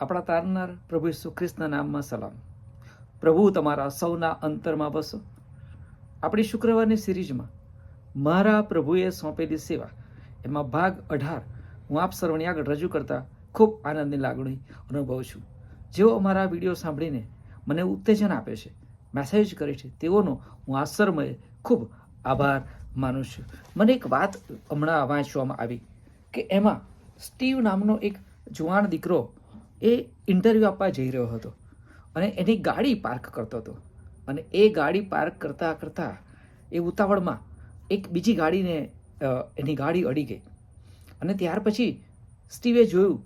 આપણા તારનાર પ્રભુ ઈસુ ખ્રિસ્તના નામમાં સલામ. પ્રભુ, તમારા સૌના અંતરમાં બસો આપણી શુક્રવારની સિરીઝમાં મારા પ્રભુએ સોંપેલી સેવા, એમાં ભાગ અઢાર હું આપ સર્વની આગળ રજૂ કરતા ખૂબ આનંદની લાગણી અનુભવું છું. જેઓ અમારા વીડિયો સાંભળીને મને ઉત્તેજન આપે છે મેસેજ કરે છે, તેઓનો હું આશ્રમય ખૂબ આભાર માનું છું. મને એક વાત હમણાં વાંચવામાં આવી કે એમાં સ્ટીવ નામનો એક જુવાન દીકરો એ ઇન્ટરવ્યૂ આપવા જઈ રહ્યો હતો અને એની ગાડી પાર્ક કરતો હતો. અને એ ગાડી પાર્ક કરતાં કરતાં એ ઉતાવળમાં એક બીજી ગાડીને એની ગાડી અડી ગઈ. અને ત્યાર પછી સ્ટીવે જોયું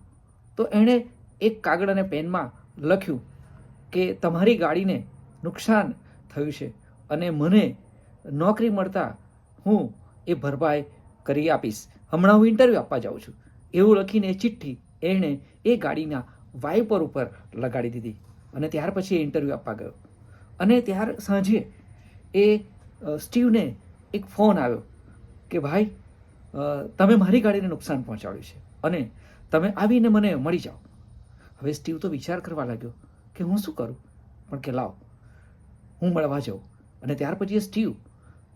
તો એણે એક કાગળ અને પેનમાં લખ્યું કે તમારી ગાડીને નુકસાન થયું છે અને મને નોકરી મળતા હું એ ભરપાઈ કરી આપીશ. હમણાં હું ઇન્ટરવ્યૂ આપવા જાઉં છું. એવું લખીને ચિઠ્ઠી એણે એ ગાડીના વાઇપર ઉપર લગાડી દીધી અને ત્યાર પછી એ ઇન્ટરવ્યૂ આપવા ગયો. અને ત્યાર સાંજે એ સ્ટીવને એક ફોન આવ્યો કે, ભાઈ તમે મારી ગાડીને નુકસાન પહોંચાડ્યું છે અને તમે આવીને મને મળી જાઓ. હવે સ્ટીવ તો વિચાર કરવા લાગ્યો કે, હું શું કરું? પણ કે, લાવ, હું મળવા જાઉં. અને ત્યાર પછી એ સ્ટીવ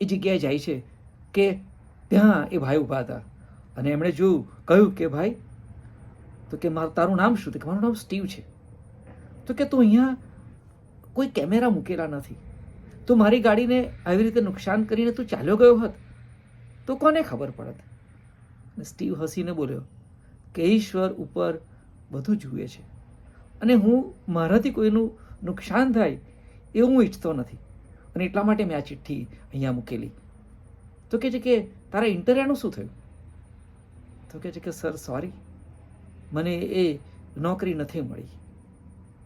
એ જગ્યાએ જાય છે કે, ત્યાં એ ભાઈ ઊભા હતા. અને એમણે જોયું, કહ્યું કે, ભાઈ તો કે મારું, તારું નામ શું? તો કે મારું નામ સ્ટીવ છે. તો કે તું અહીંયા કોઈ કેમેરા મૂકેલા નથી. તો મારી ગાડીને આવી રીતે નુકસાન કરીને તું ચાલ્યો ગયો હોત, તો કોને ખબર પડત? સ્ટીવ હસીને બોલ્યો, કે ઈશ્વર ઉપર બધું જુએ છે. અને હું મારાથી કોઈનું નુકસાન થાય એવું હું ઈચ્છતો નથી. અને એટલા માટે મેં આ ચિઠ્ઠી અહીંયા મૂકેલી. તો કહે છે કે તારા ઇન્ટરવ્યૂનું શું થયું? તો કહે છે કે, સર સોરી મને એ નોકરી નથી મળી.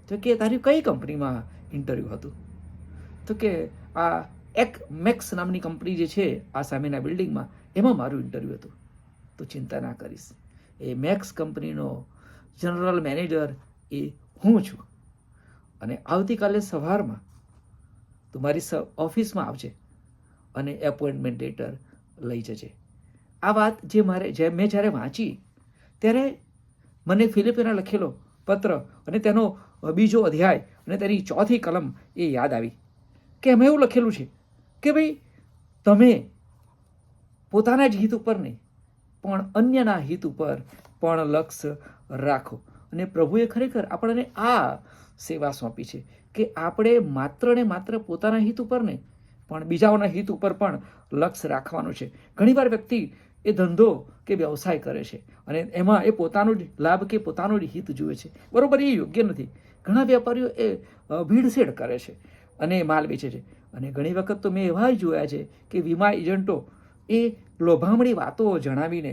તો કે તારી કઈ કંપનીમાં ઇન્ટરવ્યૂ હતું? તો કે આ એક મેક્સ નામની કંપની જે છે, આ સામેના બિલ્ડિંગમાં, એમાં મારું ઇન્ટરવ્યૂ હતું. તો ચિંતા ના કરીશ. એ મેક્સ કંપનીનો જનરલ મેનેજર એ હું છું. અને આવતીકાલે સવારમાં તું મારી ઓફિસમાં આવજે અને એપોઇન્ટમેન્ટ લેટર લઈ જજે. આ વાત જે મારે, જે મેં જ્યારે વાંચી, ત્યારે મને ફિલિપિના લખેલો પત્ર અને તેનો બીજો અધ્યાય અને તેની ચોથી કલમ એ યાદ આવી કે એમાં એવું લખેલું છે કે ભાઈ, તમે પોતાના જ હિત ઉપર નહીં, પણ અન્યના હિત ઉપર પણ લક્ષ્ય રાખો. અને પ્રભુએ ખરેખર આપણને આ સેવા સોંપી છે કે આપણે માત્ર ને માત્ર પોતાના હિત ઉપર નહીં, પણ બીજાઓના હિત ઉપર પણ લક્ષ્ય રાખવાનું છે. ઘણીવાર વ્યક્તિ એ ધંધો કે વ્યવસાય કરે છે. અને એમાં એ પોતાનો જ લાભ કે પોતાનો જ હિત જુએ છે. બરાબર, એ યોગ્ય નથી. ઘણા વેપારીઓ એ ભીડસેડ કરે છે અને માલ વેચે છે. અને ઘણી વખત તો મેં એવા જોયા છે કે વીમા એજન્ટો એ લોભામણી વાતો જણાવીને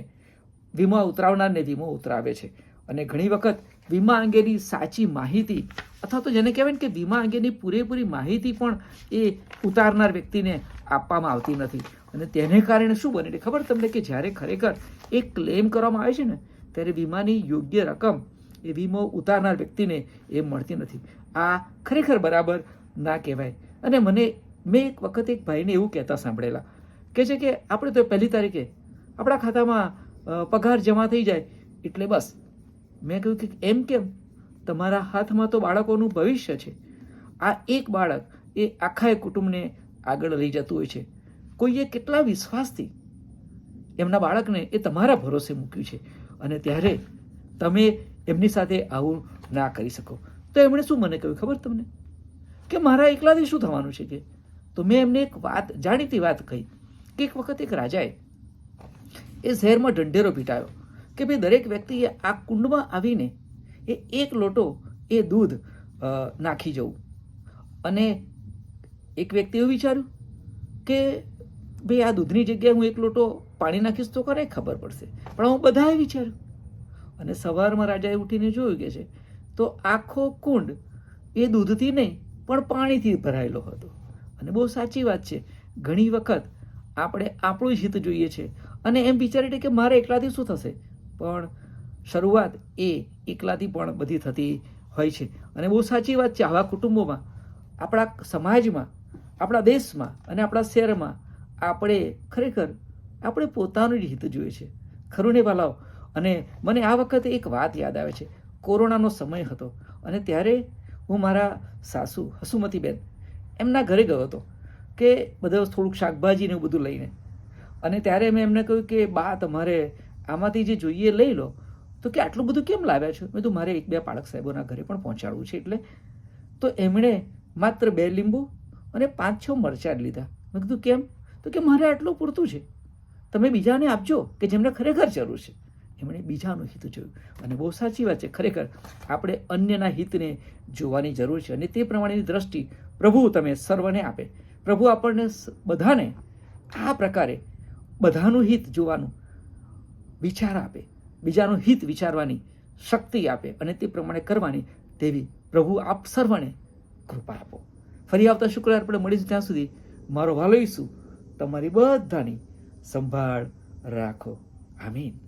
વીમા ઉતરાવનારને વીમો ઉતરાવે છે. અને ઘણી વખત વીમા અંગેની સાચી માહિતી અથવા તો જેને કહેવાય કે વીમા અંગેની પૂરેપૂરી માહિતી પણ એ ઉતારનાર વ્યક્તિને આપવામાં આવતી નથી. અને તેને કારણે શું બને ખબર તમને કે જ્યારે ખરેખર એ ક્લેમ કરવામાં આવે છે ને, ત્યારે વીમાની યોગ્ય રકમ એ વીમો ઉતારનાર વ્યક્તિને એ મળતી નથી. આ ખરેખર બરાબર ના કહેવાય. અને મને, મેં એક વખત એક ભાઈને એવું કહેતા સાંભળેલા કે છે કે આપણે તો પહેલી તારીખે આપણા ખાતામાં પગાર જમા થઈ જાય એટલે બસ. મેં કહ્યું કે એમ કેમ? તમારા હાથમાં તો બાળકોનું ભવિષ્ય છે. આ એક બાળક એ આખા એ કુટુંબને આગળ લઈ જતું હોય છે. કોઈએ કેટલા વિશ્વાસથી એમના બાળકને એ તમારા ભરોસે મૂક્યું છે અને ત્યારે તમે એમની સાથે આવું ના કરી શકો. તો એમણે શું મને કહ્યું ખબર તમને? કે મારા એકલાથી શું થવાનું છે કે? તો મેં એમને એક વાત, જાણીતી વાત કહી કે એક વખત એક રાજાએ એ શહેરમાં ઢંઢેરો પીટાયો. કે ભાઈ દરેક વ્યક્તિએ આ કુંડમાં આવીને એ એક લોટો એ દૂધ નાખી જવું. અને એક વ્યક્તિ એવું વિચાર્યું કે ભાઈ આ દૂધની જગ્યાએ હું એક લોટો પાણી નાખીશ તો કોને ખબર પડશે. પણ હું બધાએ વિચાર્યું. અને સવારમાં રાજાએ ઉઠીને જોયું કે છે, તો આખો કુંડ એ દૂધથી નહીં, પણ પાણીથી ભરાયેલો હતો. અને બહુ સાચી વાત છે. ઘણી વખત આપણે આપણું જ હિત જોઈએ છે. અને એમ વિચારીએ કે મારે એકલાથી શું થશે? પણ શરૂઆત એ એકલાથી પણ બધી થતી હોય છે. અને બહુ સાચી વાત છે, આવા કુટુંબોમાં, આપણા સમાજમાં, આપણા દેશમાં અને આપણા શહેરમાં આપણે ખરેખર આપણે પોતાનું જ હિત જોઈએ છે. ખરું ને વાલાઓ અને મને આ વખતે એક વાત યાદ આવે છે. કોરોનાનો સમય હતો અને ત્યારે હું મારા સાસુ હસુમતીબેન એમના ઘરે ગયો હતો કે બધા થોડુંક શાકભાજી ને એવું બધું લઈને. અને ત્યારે મેં એમને કહ્યું કે, બા, તમારે આમાંથી જે જોઈએ લઈ લો, તો કે આટલું બધું કેમ લાવ્યા છો? મેં તો મારે એક બે પાળક સાહેબોના ઘરે પણ પહોંચાડવું છે એટલે. તો એમણે માત્ર બે લીંબુ અને પાંચ છ મરચાં લીધા. મેં કીધું, કેમ? તો કે, મારે આટલું પૂરતું છે. તમે બીજાને આપજો કે જેમને ખરેખર જરૂર છે. એમણે બીજાનું હિત જોયું. અને બહુ સાચી વાત છે, ખરેખર આપણે અન્યના હિતને જોવાની જરૂર છે અને તે પ્રમાણેની દ્રષ્ટિ પ્રભુ તમે સર્વને આપે. પ્રભુ આપણને બધાને આ પ્રકારે બધાનું હિત જોવાનું વિચાર આપે, બીજાનું હિત વિચારવાની શક્તિ આપે અને તે પ્રમાણે કરવાની તેવી પ્રભુ આપ સર્વને કૃપા આપો. ફરી આવતા શુક્રવાર આપણે મળીશું ત્યાં સુધી. મારો વાલો તમારી બધાની સંભાળ રાખો. આમીન.